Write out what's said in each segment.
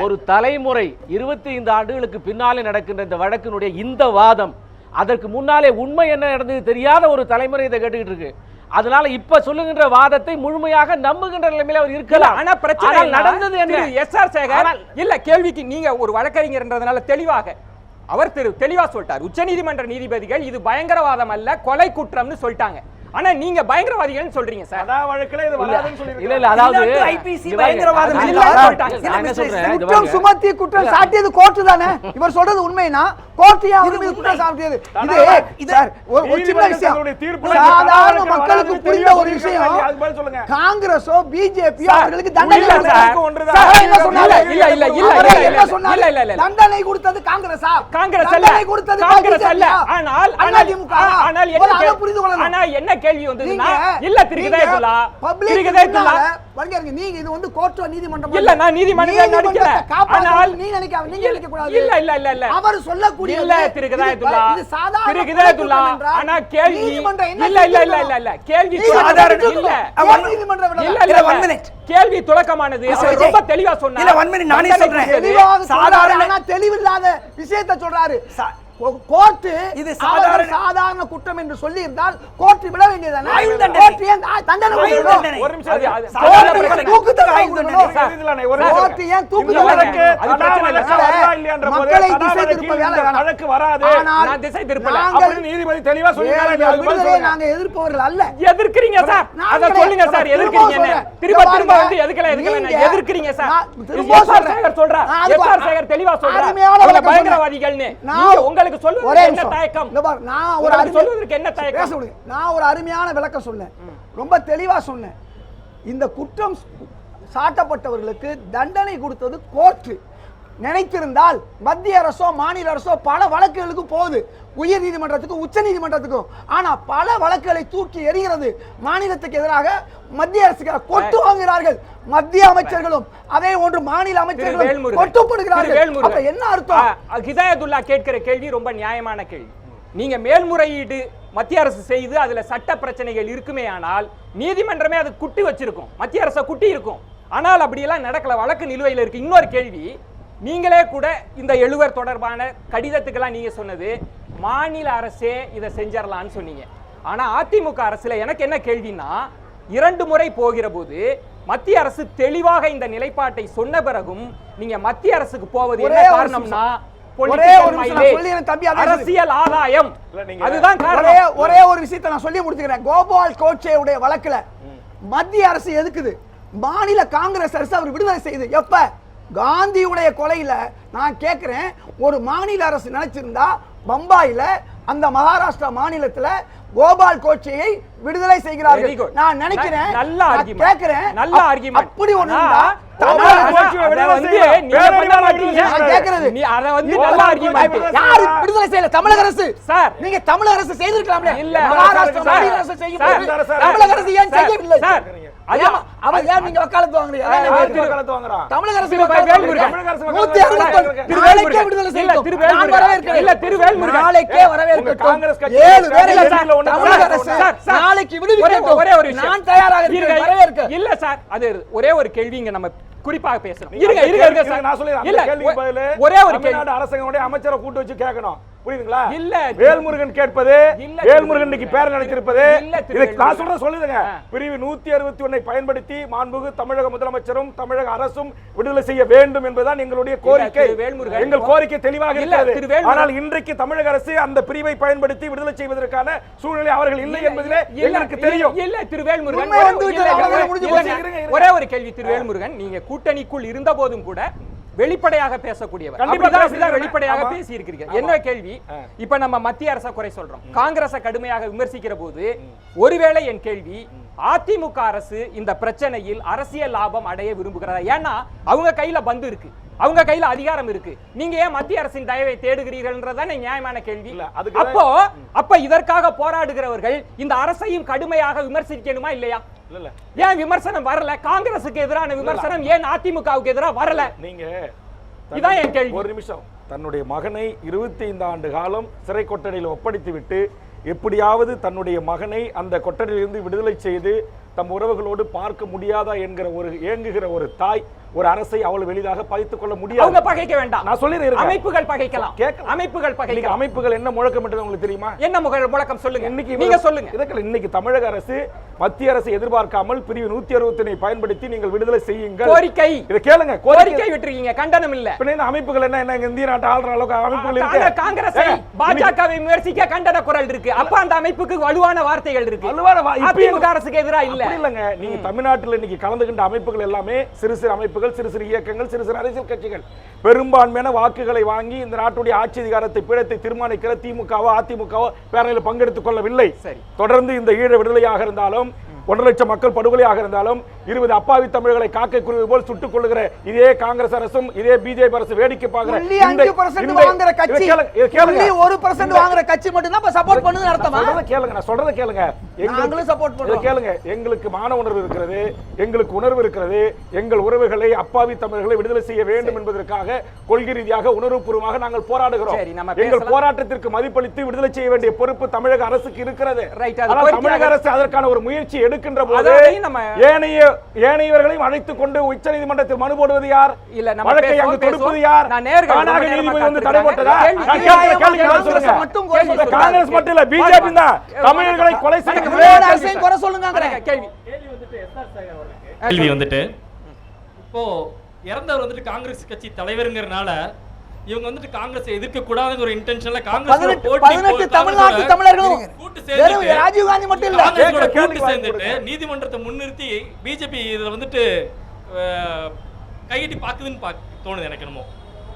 ஒரு தலைமுறை இருபத்தி ஐந்து ஆண்டுகளுக்கு பின்னாலே நடக்கின்ற இந்த வழக்கினுடைய இந்த வாதம் அதற்கு முன்னாலே உண்மை என்ன நடந்தது தெரியாத ஒரு தலைமுறை இதை கேட்டுக்கிட்டு இருக்கு. அதனால இப்ப சொல்லுகின்ற வாதத்தை முழுமையாக நம்புகின்ற நிலைமையில அவர் இருக்கலாம். ஆனா பிரச்சனை? நடந்தது என்ன? திரு எஸ் ஆர் சேகர் இல்ல கேள்விக்கு நீங்க ஒரு வழக்கறிஞர்ன்றதுனால தெளிவாக. அவர் திரு தெளிவா சொல்லிட்டார். உச்சநீதிமன்ற நீதிபதிகள் இது பயங்கரவாதம் அல்ல கொலை குற்றம்னு சொல்லிட்டாங்க. ஆனா நீங்க பயங்கரவாதிகள்னு சொல்றீங்க சார் சதா வழக்குல இது வராதுன்னு சொல்லியிருக்காங்க. இல்ல இல்ல அதாவது பாருங்க, பயங்கரவாதம் இல்ல, குற்றம். சுமத்தி குற்றம் சாட்டியது கோர்ட்டு தானே இவர் சொல்றது உண்மைனா கோர்ட்டு ஏன் அவர் மீது குற்றம் சாட்டியது இது இது- சார் ஒரு சின்ன விஷயம் சாதாரண மக்களுக்கு புரிந்த ஒரு. விஷயம். காங்கிரஸோ பிஜேபியோ சார், அவர்களுக்கு தண்டனை என்ன? இல்ல, இல்ல, இல்ல, இல்ல, என்ன இல்ல, சொன்னாரு? இல்ல, இல்ல. தண்டனை கொடுத்தது காங்கிரஸா காங்கிரஸ் அல்ல தண்டனை கொடுத்தது காங்கிரஸ் அல்ல. ஆனால் ஆனால் ஆனால் என்ன புரிந்து கொள்ளணும் ஆனா என்ன கேள்வி வந்ததுன்னா இல்ல. நீங்க இது வந்து கோர்ட்டோ நீதிமன்றம் இல்ல, நான் நீதிமன்றத்தை நடிக்கிறேன். ஆனால் நீ நீங்க நினைக்க கூடாது இல்ல, இல்ல, இல்ல, இல்ல. அவர் சொல்லக்கூடிய இல்ல திரு ஹிதாயத்துல்லா இது சாதாரண ஆனா கேள்வி நீதிமன்றம் இல்ல இல்ல இல்ல இல்ல இல்ல கேள்வி நீதிமன்றம் விட்டுருக்கணும். இல்ல நீதிமன்றம்? இல்ல இல்ல. கேள்வி துலக்கமானது அவர். ரொம்ப தெளிவா சொன்னார் இல்ல, நானே சொல்றேன். சாதாரண- தெளிவில்லாத விஷயத்தை சொல்றாரு கோர்ட்டு இது சாதாரண- சாதாரண குற்றம் என்று சொல்லி இருந்தால் கோர்ட் விட வேண்டியதானே ஆயுள் தண்டனை. ஏன் தண்டனை. ஒரு நிமிஷம் சாதாரண. தூக்கு தண்டனை ஏன் தூக்கு தண்டனை? மக்களை திசை திருப்ப வேலை. வழக்கு வராது நான் திசை திருப்பல நீதிபதி தெளிவா சொல்லுங்க. நாங்க எதிர்ப்பவர்கள் அல்ல எதிர்க்கிறீங்க சார் அத. சொல்லுங்க சார் எதிர்க்கிறீங்க திரும்ப என்ன? சொல்றேன். திரும்ப. வந்து எதுக்கல எதிர்க்கிறீங்க சார் திரும்ப சொல்றேன். சேகர் சேகர் தெளிவா சொல்றார் அருமையான அவங்க விளக்கம் பயங்கரவாதிகள்னு நான் உங்களுக்கு சொல்லுவதற்கு ஒரே என்ன. தயக்கம் நான் ஒரு சொல்வதற்கு என்ன தயக்கம்? பேச விடுங்க. நான் ஒரு அருமையான விளக்கம் சொன்னேன் ரொம்ப தெளிவா சொன்னேன் இந்த குற்றம் சாட்டப்பட்டவர்களுக்கு தண்டனை கொடுத்தது கோர்ட்டு நினைத்திருந்தால் மத்திய அரசோ மாநில அரசோ பல வழக்குகளுக்கு போகுது. உயர் நீதிமன்றத்துக்கும் உச்ச நீதிமன்றத்துக்கும். ஆனா பல வழக்குகளை தூக்கி எறிகிறது. மாநிலத்துக்கு எதிராக மத்திய அரசுக்கு கொட்டு வாங்குகிறார்கள். மத்திய அமைச்சர்களும் அதே ஒன்று மாநில அமைச்சர்களும் வேல்முருகன். கொட்டு திரு போடுகிறார்கள் வேல்முருகன். அப்ப என்ன அர்த்தம்? ஹிதாயத்துல்லா கேட்கிற கேள்வி ரொம்ப நியாயமான கேள்வி. நீங்க மேல்முறையீடு மத்திய அரசு செய்து அதுல சட்ட பிரச்சனைகள் இருக்குமே ஆனால் நீதிமன்றமே அது குட்டி வச்சிருக்கும். மத்திய அரசு குட்டி இருக்கும். ஆனால் அப்படியெல்லாம் நடக்கல. வழக்கு நிலுவையில் இருக்கு. இன்னொரு கேள்வி நீங்களே கூட இந்த எழுவர் தொடர்பான கடிதத்துக்கெல்லாம் நீங்க சொன்னது மாநில அரசே இதை செஞ்சிடலாம்னு சொன்னீங்க. ஆனா அதிமுக அரசுல எனக்கு என்ன கேள்வின்னா இரண்டு முறை போகிற போது மத்திய அரசு தெளிவாக இந்த நிலைப்பாட்டை சொன்ன பிறகும் நீங்க மத்திய அரசுக்கு போவது என்ன காரணம்னா. அரசியல் ஆதாயம். இல்ல, நீங்க- அதுதான் ஒரே காரணம். ஒரே ஒரு விஷயத்தை நான் சொல்லி முடிச்சுக்கிறேன். கோபால் கோட்சே உடைய வழக்குல மத்திய அரசு எதுக்குது? மாநில காங்கிரஸ் அரசு அவர் விடுதலை செய்யுது எப்ப? காந்தியுடைய கொலையில் நான் கேட்குறேன் ஒரு மாநில அரசு நினச்சிருந்தா பம்பாயில் அந்த மகாராஷ்டிரா மாநிலத்தில் கோபால் கோட்சேயை விடுதலை செய்கிறார்கள். நான் நினைக்கிறேன் நல்ல argument. கேட்கிறேன் நல்ல argument. அப்படி ஒண்ணு விடுதலை செய்யல தமிழக அரசு சார். நீங்க தமிழக அரசு செய்திருக்கலாம்ல இல்ல. மகாராஷ்டிரா அரசு செய்யும். தமிழக அரசு ஏன். செய்யவில்லை சார். அவன் ஏன் நீங்க வக்காலத்து வாங்குறீங்க. தமிழக அரசு. விடுதலை இல்ல, செய்யட்டும். திரு நான் வேல்முருகன். வரவேற்கிறேன். இல்ல, திரு வேல்முருகன். நாளைக்கே வரவேற்கட்டும். ஏழு பேரை நாளைக்கு ஒரே விடுவிக்கட்டும். ஒரே ஒரு. நான் தயாராக வரவேற்க. இல்ல சார் அது ஒரே ஒரு கேள்வி இங்க நம்ம குறிப்பாக பேசணும். இருங்க இருங்க இருங்க சார். நான் சொல்லிடுறேன். ஒரே ஒரு கேள்வி. அரசாங்கமுடைய அமைச்சரை கூட்டு வச்சு கேட்கணும். புரியுதுங்களா இல்ல. வேல்முருகன் கேட்பது வேல்முருகன் இன்னைக்கு பேர் இதுக்கு நான். சொல்றேன் சொல்லுதுங்க. பிரிவு நூத்தி அறுபத்தி ஒன்னை பயன்படுத்தி மாண்புகு தமிழக முதலமைச்சரும் தமிழக அரசும் விடுதலை செய்ய வேண்டும் என்பதுதான் எங்களுடைய கோரிக்கை வேல்முருகன். எங்கள் கோரிக்கை தெளிவாக இல்ல, இருக்கிறது. ஆனால் இன்றைக்கு தமிழக அரசு அந்த பிரிவை பயன்படுத்தி விடுதலை செய்வதற்கான சூழ்நிலை அவர்கள் இல்லை என்பதிலே எங்களுக்கு தெரியும் இல்ல திரு வேல்முருகன். ஒரே ஒரு கேள்வி திரு வேல்முருகன் நீங்க கூட்டணிக்குள் இருந்த போதும் கூட வெளிப்படையாக பேசக்கூடியவர். வெளிப்படையாக. பேசி இருக்கிறீங்க. என்ன கேள்வி? இப்ப நம்ம மத்திய அரசை குறை சொல்றோம். காங்கிரஸை கடுமையாக விமர்சிக்கிற போது ஒருவேளை என் கேள்வி அதிமுக அரசு இந்த பிரச்சனையில் அரசியல் லாபம் அடைய விரும்புகிறதா? ஏன்னா அவங்க கையில பந்து இருக்கு. அவங்க கையில அதிகாரம் இருக்கு. நீங்க ஏன் மத்திய அரசின் தயவை தேடுகிறீர்கள்ன்றதானே நியாயமான கேள்வி. அதுக்கு அப்போ அப்ப இதற்காக போராடுகிறவர்கள் இந்த அரசையும் கடுமையாக விமர்சிக்கணுமா இல்லையா? இல்ல இல்ல ஏன் விமர்சனம் வரல? காங்கிரசுக்கு எதிரான விமர்சனம் ஏன் அதிமுகவுக்கு எதிராக வரல? நீங்க இதான் என் கேள்வி. ஒரு நிமிஷம். தன்னுடைய மகனை இருபத்தி ஐந்து ஆண்டு காலம் சிறை கொட்டடியில் ஒப்படைத்து விட்டு எப்படியாவது தன்னுடைய மகனை அந்த கொட்டடியிலிருந்து விடுதலை செய்து தம் உறவுகளோடு பார்க்க முடியாதா என்கிற ஒரு ஏங்குகிற ஒரு தாய் ஒரு அரசை அவ்வளவு எளிதாக பகைத்துக் கொள்ள அவங்க முடியாது பகைக்க வேண்டாம். நான் சொல்லிடுறேன் அமைப்புகள் பகைக்கலாம். கேட்கலாம். அமைப்புகள் பகைக்கலாம். அமைப்புகள் என்ன முழக்கமிட்டது உங்களுக்கு தெரியுமா? என்ன முக- முழக்கம் சொல்லுங்க. இன்னைக்கு நீங்க சொல்லுங்க. இதுக்கு இன்னைக்கு தமிழக அரசு மத்திய அரசு எதிர்பார்க்காமல் பிரிவு நூத்தி அறுபத்தி பயன்படுத்தி நீங்கள் விடுதலை செய்யுங்கள். கோரிக்கை. இதை கேளுங்க. கோரிக்கை விட்டுருக்கீங்க. கண்டனம் இல்ல. பின்ன அமைப்புகள் என்ன? என்ன இந்திய நாட்டு ஆளுற அளவுக்கு அமைப்புகள் இருக்கு? காங்கிரஸை பாஜகவை விமர்சிக்க கண்டன குரல் இருக்கு. அப்ப அந்த அமைப்புக்கு வலுவான வார்த்தைகள் இருக்கு. வலுவான அதிமுக அரசுக்கு எதிரா இல்ல. அப்படி இல்லைங்க நீங்க தமிழ்நாட்டில் இன்னைக்கு கலந்துகின்ற அமைப்புகள் எல்லாமே சிறு சிறு அமைப்புகள் சிறு சிறு இயக்கங்கள் சிறு சிறு அரசியல் கட்சிகள். பெரும்பான்மையான வாக்குகளை வாங்கி இந்த நாட்டுடைய ஆட்சி அதிகாரத்தை பீடத்தை தீர்மானிக்கிற திமுகவோ அதிமுகவோ பேரணியில் பங்கெடுத்துக் கொள்ளவில்லை. சரி. தொடர்ந்து இந்த ஈழ விடுதலையாக இருந்தாலும் ஒன்றரை லட்சம் மக்கள் படுகொலையாக இருந்தாலும் இருபது அப்பாவி தமிழர்களை காக்கை குருவி போல் சுட்டுக் கொள்ளுகிற இதே காங்கிரஸ் அரசும் இதே பிஜேபி அரசு வேடிக்கை எங்களுக்கு- மான உணர்வு இருக்கிறது எங்களுக்கு உணர்வு இருக்கிறது எங்கள் உறவுகளை அப்பாவி தமிழர்களை விடுதலை செய்ய வேண்டும் என்பதற்காக கொள்கை ரீதியாக உணர்வுபூர்வமாக நாங்கள் போராடுகிறோம். எங்கள். போராட்டத்திற்கு மதிப்பளித்து விடுதலை செய்ய வேண்டிய பொறுப்பு தமிழக அரசுக்கு இருக்கிறது. தமிழக அரசு அதற்கான ஒரு முயற்சி எடுக்கின்ற போது ஏனைய ஏனையவர்களையும் அழைத்துக் கொண்டு உச்சநீதிமன்றத்தில் மனு போடுவது யார்? இல்ல, நம்ம வழக்கை அங்கு தொடுப்பது. யார்? தானாக நீதிபதி வந்து தடை காத்திருக்காங்க. போட்டதா? கேள்வி- நான் கேட்கிற கேள்விக்கு பதில் காங்கிரஸ் சொல்லுங்க. காங்கிரஸ் மட்டும் இல்ல பிஜேபி தான். தமிழர்களை கொலை செய்ய குறை சொல்லுங்க கேள்வி. கேள்வி வந்துட்டு. இப்போ இறந்தவர் வந்துட்டு காங்கிரஸ் கட்சி தலைவருங்கிறனால இவங்க வந்துட்டு காங்கிரஸ் எதிர்க்க கூடாதுங்கிற ஒரு இன்டென்ஷன்ல காங்கிரஸ் பதினெட்டு தமிழ்நாட்டு தமிழர்களும் கூட்டு சேர்ந்துட்டு ராஜீவ் காந்தி மட்டும் இல்ல. கூட்டு சேர்ந்துட்டு நீதிமன்றத்தை முன்னிறுத்தி பிஜேபி இதுல வந்துட்டு கையெட்டி பாக்குதுன்னு பாக் தோணுது எனக்கு என்னமோ.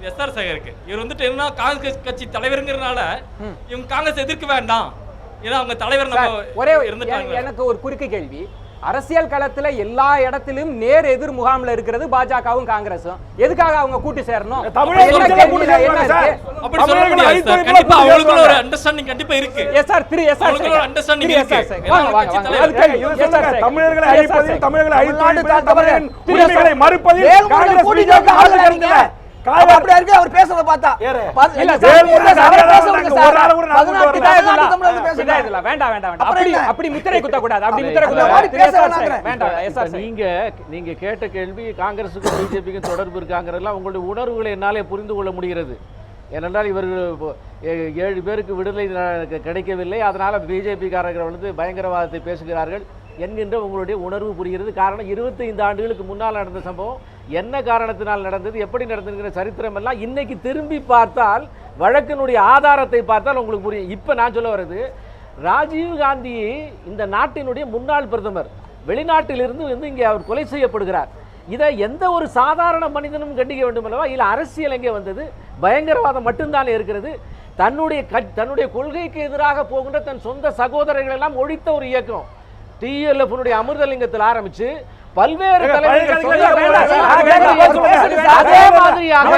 எஸ்ஆர் சேகருக்கு. இவர் வந்துட்டு என்ன காங்கிரஸ் கட்சி தலைவருங்கிறனால இவங்க காங்கிரஸ் எதிர்க்க வேண்டாம். ஏன்னா அவங்க தலைவர் நம்ம ஒரே இருந்துட்டாங்க. எனக்கு ஒரு குறுக்கு கேள்வி. அரசியல் களத்துல எல்லா இடத்திலும் நேர் எதிர் முகாம்ல இருக்கிறது பாஜகவும் காங்கிரஸும் எதுக்காக அவங்க கூட்டு சேரணும்? தமிழர்களை. மறுப்பதில் நீங்க. அப்படியா இருக்கு? அவர் பேசுறத பார்த்தா. நாங்க கூட்டு வேண்டாம் வேண்டாம் அப்படி? அப்படி முத்திரை குத்த கூடாது அப்படி முத்திரை குத்த. வேண்டாம். நீங்க நீங்க கேள்வி காங்கிரஸுக்கும் பிஜேபிக்கும் தொடர்பு இருக்காங்கிறதெல்லாம் உங்களுடைய உணர்வுகளை என்னாலே புரிந்து கொள்ள முடிகிறது. ஏனென்றால் இவர்கள் ஏழு பேருக்கு விடுதலை கிடைக்கவில்லை. அதனால பிஜேபி காரர்கள் வந்து பயங்கரவாதத்தை பேசுகிறார்கள். என்கின்ற உங்களுடைய உணர்வு புரிகிறது. காரணம் 25 ஆண்டுகளுக்கு முன்னால் நடந்த சம்பவம். என்ன காரணத்தினால் நடந்தது? எப்படி நடந்ததுங்கிற சரித்திரம் எல்லாம் இன்னைக்கு திரும்பி பார்த்தால் வழக்கினுடைய ஆதாரத்தை பார்த்தால் உங்களுக்கு புரியும். இப்போ நான் சொல்ல வர்றது ராஜீவ் காந்தி இந்த நாட்டினுடைய முன்னாள் பிரதமர் வெளிநாட்டிலிருந்து வந்து இங்கே அவர் கொலை செய்யப்படுகிறார். இதை எந்த ஒரு சாதாரண மனிதனும் கண்டிக்க வேண்டும் அல்லவா இல்லை அரசியல் எங்கே வந்தது? பயங்கரவாதம் மட்டும்தானே இருக்கிறது? தன்னுடைய கட்- தன்னுடைய கொள்கைக்கு எதிராக போகின்ற தன் சொந்த சகோதரர்களெல்லாம் ஒழித்த ஒரு இயக்கம். டிஎல்எஃப்னுடைய அமிர்தலிங்கத்தில் ஆரம்பிச்சு பல்வேறு. அதே. மாதிரியாக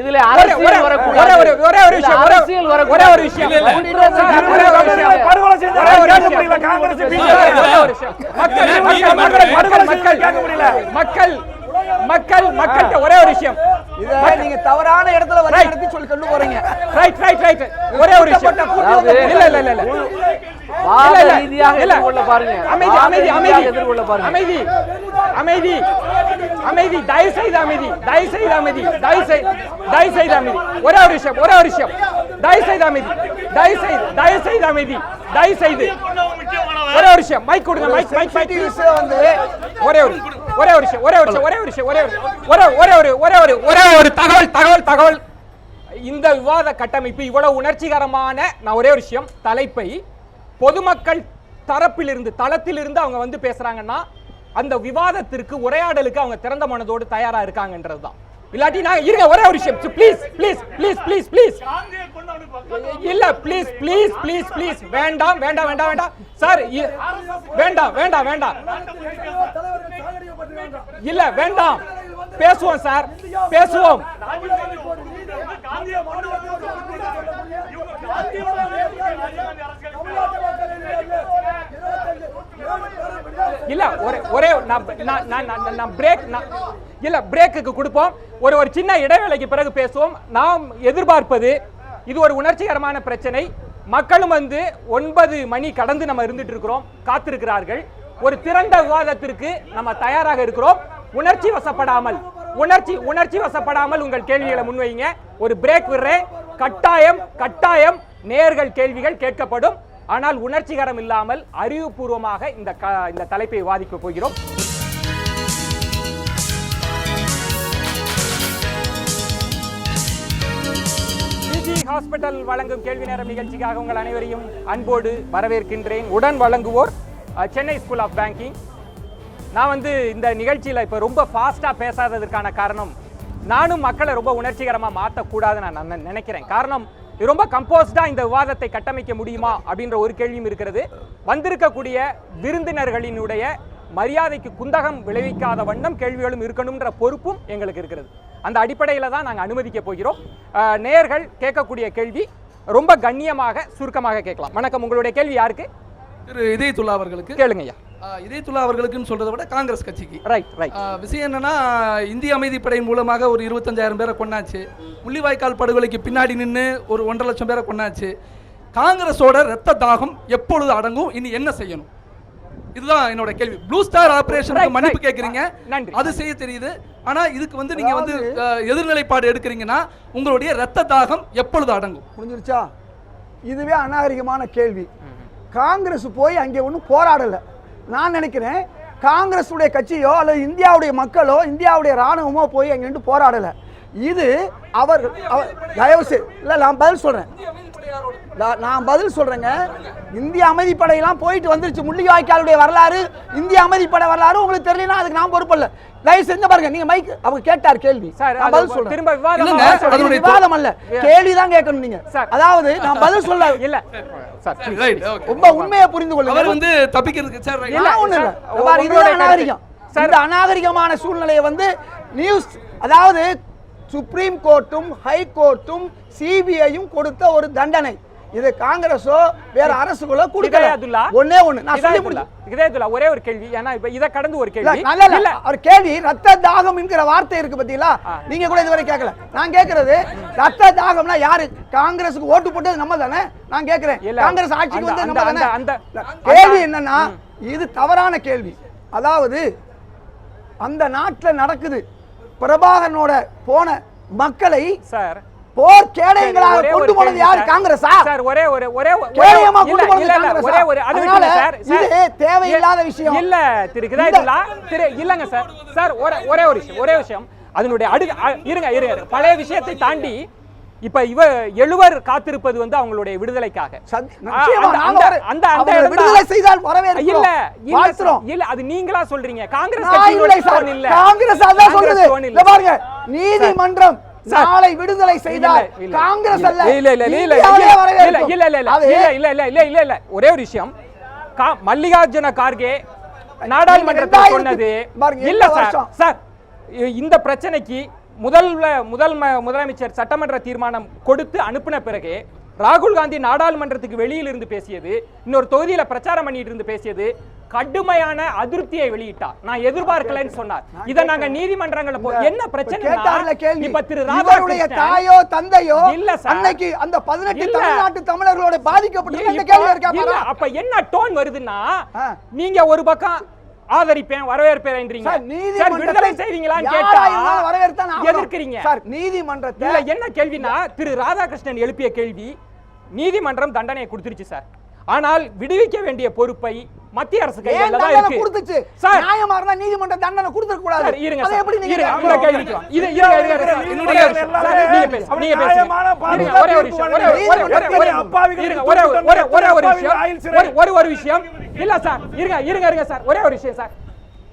இதுல ஒரே- அரசியல் ஒரே- அரசியல் வரக்கூடாது. ஒரே ஒரு விஷயம் முடியல. காங்கிரஸ். மக்கள் மக்கள் மக்கள் ஒரே ஒரு விஷயம். இத நீங்க தவறான இடத்துல வழி நடத்தி சொல்லி கொண்டு போறீங்க. ரைட் ரைட் ரைட் ஒரே ஒரு விஷயம். இல்ல இல்ல இல்ல இல்ல. வாத. ரீதியாக. எதிர்கொள்ள பாருங்க. அமைதி அமைதி அமைதி. எதிர்கொள்ள பாருங்க. அமைதி அமைதி அமைதி. தயவு செய்து அமைதி தயவு செய்து அமைதி தயவு செய்து தயவு செய்து அமைதி. ஒரே ஒரு விஷயம் ஒரே ஒரு விஷயம். தயவு செய்து அமைதி. தயவு செய்து தயவு செய்து அமைதி. தயவு செய்து ஒரே ஒரு விஷயம் மைக் கொடுங்க மைக் மைக் மைக் வந்து ஒரே ஒரு ஒரே ஒரு விஷயம் ஒரே ஒரு விஷயம் ஒரே ஒரு விஷயம் ஒரே ஒரு ஒரே ஒரே ஒரு ஒரே ஒரு ஒரே ஒரு தகவல் தகவல் தகவல். இந்த விவாத கட்டமைப்பு இவ்வளவு உணர்ச்சிகரமான நான் ஒரே ஒரு விஷயம் தலைப்பை பொதுமக்கள் தரப்பிலிருந்து தளத்திலிருந்து அவங்க வந்து பேசுறாங்கன்னா அந்த விவாதத்திற்கு உரையாடலுக்கு அவங்க திறந்த மனதோடு தயாரா இருக்காங்கன்றது தான் இல்லாட்டி நான் இருங்க ஒரே ஒரு விஷயம். Please please please please please இல்ல ப்ளீஸ் ப்ளீஸ் ப்ளீஸ் ப்ளீஸ் வேண்டாம் வேண்டாம் வேண்டாம் வேண்டாம். சார் இ- வேண்டாம் வேண்டாம் வேண்டாம். இல்ல வேண்டாம். பேசுவோம் சார் பேசுவோம். இல்ல ஒரே ஒரே நான் நான் நான் நான் நான் இல்ல பிரேக்குக்கு கொடுப்போம். ஒரு ஒரு சின்ன இடைவேளைக்கு பிறகு பேசுவோம். நாம் எதிர்பார்ப்பது இது ஒரு உணர்ச்சிகரமான பிரச்சனை. மக்களும் வந்து ஒன்பது மணி கடந்து நம்ம இருந்துட்டு இருக்கிறோம் காத்திருக்கிறார்கள். ஒரு திறந்த விவாதத்திற்கு நம்ம தயாராக இருக்கிறோம். உணர்ச்சி வசப்படாமல் உணர்ச்சி உணர்ச்சி வசப்படாமல் உங்கள் கேள்விகளை முன்வைங்க. ஒரு பிரேக் விடுறேன். கட்டாயம் கட்டாயம் நேர்கள் கேள்விகள் கேட்கப்படும். ஆனால் உணர்ச்சிகரம் இல்லாமல் அறிவுபூர்வமாக இந்த இந்த தலைப்பை விவாதிக்க போகிறோம். ஹாஸ்பிட்டல் வழங்கும் கேள்வி நேரம் நிகழ்ச்சிக்காக உங்கள் அனைவரையும் அன்போடு வரவேற்கின்றேன். உடன் வழங்குவோர் சென்னை ஸ்கூல் ஆஃப் பேங்கிங் நான் வந்து இந்த நிகழ்ச்சியில் இப்போ ரொம்ப ஃபாஸ்ட்டாக பேசாததற்கான காரணம் நானும் மக்களை ரொம்ப உணர்ச்சிகரமாக மாற்றக்கூடாதுன்னு நான் நினைக்கிறேன். காரணம் இது ரொம்ப கம்போஸ்டாக இந்த விவாதத்தை கட்டமைக்க முடியுமா அப்படின்ற ஒரு கேள்வியும் இருக்கிறது. வந்திருக்கக்கூடிய விருந்தினர்களினுடைய மரியாதைக்கு குந்தகம் விளைவிக்காத வண்ணம் கேள்விகளும் இருக்கணுன்ற பொறுப்பும் எங்களுக்கு இருக்கிறது. அந்த அடிப்படையில் தான் நாங்கள் அனுமதிக்க போகிறோம். அஹ், நேயர்கள் கேட்கக்கூடிய கேள்வி ரொம்ப கண்ணியமாக சுருக்கமாக கேட்கலாம். வணக்கம். உங்களுடைய கேள்வி யாருக்கு? திரு இதயத்துல்லா அவர்களுக்கு. கேளுங்க ஐயா. இதயத்துல்லா அவர்களுக்குன்னு சொல்றதை விட காங்கிரஸ் கட்சிக்கு. ரைட் ரைட் விஷயம் என்னன்னா இந்திய அமைதிப்படையின் மூலமாக ஒரு இருபத்தஞ்சாயிரம் பேரை கொண்டாச்சு முள்ளிவாய்க்கால் படுகொலைக்கு பின்னாடி நின்று ஒரு ஒன்றரை லட்சம் பேரை கொண்டாச்சு காங்கிரஸோட ரத்த தாகம் எப்பொழுது அடங்கும்? இனி என்ன செய்யணும்? இதுதான் என்னோட கேள்வி. ப்ளூ ஸ்டார் ஆபரேஷனுக்கு மன்னிப்பு. கேட்குறீங்க. நன்றி. அது செய்ய தெரியுது. ஆனா இதுக்கு வந்து நீங்க வந்து எதிர்நிலைப்பாடு எடுக்கிறீங்கன்னா உங்களுடைய ரத்த தாகம் எப்பொழுது அடங்கும்? புரிஞ்சிருச்சா இதுவே அநாகரிகமான கேள்வி. காங்கிரஸ் போய் அங்கே ஒன்றும் போராடலை. நான் நினைக்கிறேன் காங்கிரஸ் உடைய கட்சியோ அல்லது இந்தியாவுடைய மக்களோ இந்தியாவுடைய ராணுவமோ போய் அங்கே நின்று போராடலை. இது அவர் அவர் தயவு செய்து இல்லை நான் பதில் சொல்கிறேன் நான் நான் பதில் சொல்றேங்க. இந்திய அமைதிப்படையெல்லாம் போயிட்டு வந்துருச்சு. முள்ளிவாய்க்காலுடைய வரலாறு இந்திய அமைதிப்படை வரலாறு உங்களுக்கு தெரியலனா அதுக்கு நான் பொறுப்பல்ல தயவு செஞ்சு பாருங்க நீங்க மைக் அவங்க கேட்டார் கேள்வி. நான் பதில் சொல்றேன். திரும்ப விவாதமா அல்ல. கேள்வி தான் கேட்கணும் நீங்க. அதாவது நான் பதில் சொல்ல இல்ல. Sir please. ரைட் ஓகே ரொம்ப உண்மையை புரிந்து அவர் கொள்ளுங்க வந்து தப்பிக்கிறதுக்கு சார் இல்ல சார், பாரு, இதுதான் அநாகரிகம். இந்த அநாகரிகமான சூழ்நிலையை வந்து நியூஸ் அதாவது சுப்ரீம் கோர்ட்டும் ஹை கோர்ட்டும் சிபிஐயும் கொடுத்த ஒரு தண்டனை. இது காங்கிரஸோ வேற அரசுகளோ கொடுக்கல. ஒண்ணே ஒண்ணு. நான் சொல்லி ஹிதாயத்துல்லா, முடிச்சு ஹிதாயத்துல்லா, ஒரே ஒரு கேள்வி. ஏன்னா இப்ப இத கடந்து ஒரு கேள்வி. நல்ல இல்ல. அவர் கேள்வி. ரத்த தாகம் என்கிற வார்த்தை இருக்கு பாத்தீங்களா. நீங்க கூட இதுவரை கேட்கல நான் கேக்குறது ரத்த தாகம்னா யாரு? காங்கிரஸுக்கு ஓட்டு போட்டது நம்ம தானே நான் கேக்குறேன். காங்கிரஸ் ஆட்சிக்கு வந்து நம்ம தானே அந்த- கேள்வி என்னன்னா இது தவறான கேள்வி. அதாவது அந்த நாட்டுல நடக்குது. பிரபாகரனோட போன மக்களை சார் போர் கேடயங்களாக கொண்டு போனது யார். காங்கிரஸா சார் ஒரே ஒரு ஒரே கேடயமா இல்ல, கொண்டு போனது இல்ல, இல்ல, காங்கிரஸா? ஒரே ஒரு அது விட்டுருங்க சார் இது. தேவையில்லாத விஷயம். இல்ல திரு ஹிதாயத்துல்லா திரு இல்லங்க சார் சார் ஒரே ஒரே ஒரு விஷயம் ஒரே விஷயம் அதனுடைய அடு இருங்க இருங்க. பழைய விஷயத்தை தாண்டி இப்ப இவ எழுவர் காத்திருப்பது வந்து அவங்களுடைய விடுதலைக்காக. விடுதலை செய்தால். இல்ல இல்ல அது நீங்களா சொல்றீங்க காங்கிரஸ் இல்லை காங்கிரஸ் அதான் சொல்லுது. பாருங்க நீதிமன்றம். நாளை விடுதலை செய்தால் காங்கிரஸ் இல்ல, அல்ல இல்ல இல்ல இல்ல இல்ல இல்ல. இல்ல இல்ல இல்ல இல்ல இல்ல இல்ல ஒரே ஒரு விஷயம் மல்லிகார்ஜுன கார்கே நாடாளுமன்றத்தில் சொன்னது இல்ல சார்? சார் இந்த பிரச்சனைக்கு முதல் முதல் முதலமைச்சர் சட்டமன்ற தீர்மானம் கொடுத்து அனுப்பின பிறகு ராகுல் காந்தி நாடாளுமன்றத்துக்கு வெளியில் இருந்து பேசியது இன்னொரு தொகுதியில பிரச்சாரம் பண்ணிட்டு இருந்து பேசியது கடுமையான அதிருப்தியை வெளியிட்டார் நான் எதிர்பார்க்கலன்னு சொன்னார் இத நாங்க நீதிமன்றங்கள்ல போ- என்ன பிரச்சனை இப்ப திரு ராதாகிருஷ்ணன் தாயோ தந்தையோ இல்ல. அன்னைக்கு அந்த பதினெட்டு. தமிழ்நாட்டு தமிழர்களோட பாதிக்கப்பட்டு? அப்ப என்ன டோன் வருதுன்னா. நீங்க ஒரு பக்கம் ஆதரிப்பேன் வரவேற்பேன்றீங்க நீதிமன்றத்தை விடுதலை செய்வீங்களான்னு கேட்டா ஆகணும். எதிர்க்கிறீங்க சார் நீதிமன்றத்தை என்ன கேள்வினா திரு ராதாகிருஷ்ணன் எழுப்பிய கேள்வி நீதிமன்றம் தண்டனையை கொடுத்துருச்சு சார் ஆனால் விடுவிக்க வேண்டிய பொறுப்பை மத்திய அரசு கையில தான் தண்டனை இருக்கு கொடுத்துச்சு சார் நியாயமா இருந்தா நீதிமன்றம் தண்டனை கொடுத்துக்க கூடாது இருங்க அதை எப்படி நீங்க? உங்க. இது இருங்க இருங்க. என்னுடைய ஒரே ஒரு நீங்க நீங்க விஷயம் ஒரே ஒரு- ஒரே விஷயம் ஒரு ஒரு விஷயம் இல்ல சார் இருங்க இருங்க இருங்க சார் ஒரே ஒரு விஷயம் சார்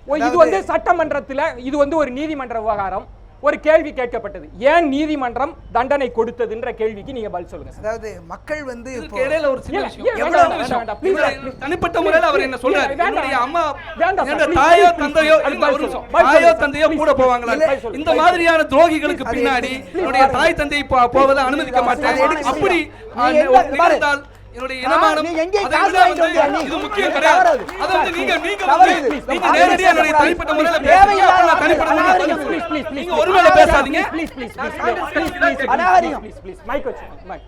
ஓ, இது வந்து சட்டமன்றத்துல இது வந்து ஒரு நீதிமன்ற விவகாரம் ஒரு கேள்வி கேட்கப்பட்டது ஏன் நீதிமன்றம் தண்டனை கொடுத்ததுன்ற கேள்விக்கு நீங்க பதில் சொல்லுங்க சார் அதாவது மக்கள் வந்து இடையில ஒரு. தனிப்பட்ட முறையில் அவர் என்ன சொல்றாரு. என்னுடைய அம்மா தாயோ தந்தையோ. தாயோ தந்தையோ. கூட போவாங்களா. இந்த மாதிரியான துரோகிகளுக்கு பின்னாடி? என்னுடைய தாய் தந்தை போவதை அனுமதிக்க மாட்டேன் அப்படி என்னுடைய நீங்க நீ? இது முக்கியம் கிடையாது அது. வந்து நீங்க நீங்க. நீங்க நேரடியா என்னுடைய. தனிப்பட்ட முறையில தேவையில்லாத தனிப்பட்ட. முறையில அநாகரிகம். பேசுறேன். ப்ளீஸ் ப்ளீஸ் நீங்க ஒருவேளை பேசாதீங்க ப்ளீஸ் ப்ளீஸ் அநாகரிகம் ப்ளீஸ் ப்ளீஸ் மைக் வச்சு மைக்